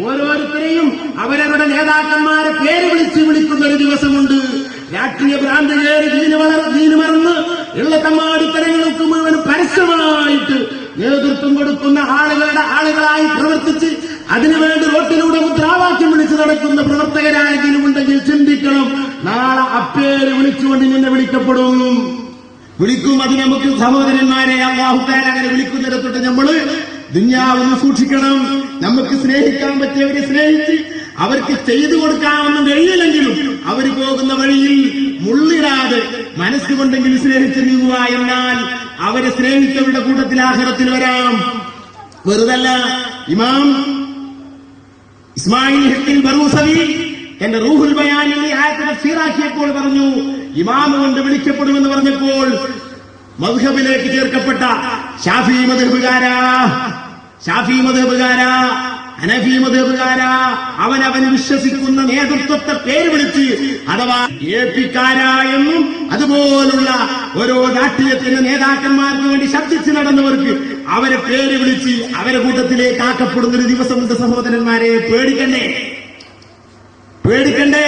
ഓരോരുത്തരെയും അവരവരുടെ നേതാക്കന്മാരെ പേര് വിളിച്ച് വിളിക്കുന്ന ഒരു ദിവസമുണ്ട്. രാഷ്ട്രീയ ഭ്രാന്ത് കയറി ദീന് വളർ ദീന് മറന്ന് ഉള്ള തമ്മാടിത്തരങ്ങൾക്ക് മുഴുവൻ പരസ്യമായിട്ട് നേതൃത്വം കൊടുക്കുന്ന ആളുകളുടെ ആളുകളായി പ്രവർത്തിച്ച് അതിനുവേണ്ടി റോട്ടിലൂടെ മുദ്രാവാക്യം വിളിച്ചു നടക്കുന്ന പ്രവർത്തകരായെങ്കിലും ഉണ്ടെങ്കിൽ ചിന്തിക്കണം. നാളെ അപ്പേര് വിളിച്ചുകൊണ്ട് നിന്നെ വിളിക്കപ്പെടും. വിളിക്കും. അത് നമുക്ക് സഹോദരന്മാരെ അള്ളാഹുത്താൻ അങ്ങനെ വിളിക്കുന്നിടത്തോട്ട് നമ്മൾ ദുഞ്ഞാവൊന്ന് സൂക്ഷിക്കണം. നമുക്ക് സ്നേഹിക്കാൻ പറ്റിയവരെ സ്നേഹിച്ച് അവർക്ക് ചെയ്തു കൊടുക്കാമെന്ന് കഴിയില്ലെങ്കിലും അവർ പോകുന്ന വഴിയിൽ മുള്ളിടാതെ മനസ്സുകൊണ്ടെങ്കിലും സ്നേഹിച്ചു നീങ്ങുക എന്നാൽ അവരെ സ്നേഹിച്ചവരുടെ കൂട്ടത്തിൽ ആഹാരത്തിൽ വരാം. വെറുതല്ല ഇമാം ഇസ്മായിൽ ഹക്കിൽ ബറൂസവി എന്റെ റൂഹുൽ ബയാനിൽ സീറാക്കിയപ്പോൾ പറഞ്ഞു ഇമാമ് കൊണ്ട് വിളിക്കപ്പെടുമെന്ന് പറഞ്ഞപ്പോൾ മധുഹബിലേക്ക് ചേർക്കപ്പെട്ട ഷാഫി മധുബുകാരാ ഷാഫി മതേപുകാര അനഫി മതേപുകാര അവനവൻ വിശ്വസിക്കുന്ന നേതൃത്വത്തെ പേര് വിളിച്ച് അഥവാ എ പിക്കാരാ എന്നും അതുപോലുള്ള ഓരോ രാഷ്ട്രീയത്തിന്റെ നേതാക്കന്മാർക്ക് വേണ്ടി ശബ്ദിച്ച് നടന്നവർക്ക് അവരെ പേര് വിളിച്ച് അവരെ കൂട്ടത്തിലേക്ക് ആക്കപ്പെടുന്ന ഒരു സഹോദരന്മാരെ. പേടിക്കണ്ടേ? പേടിക്കണ്ടേ?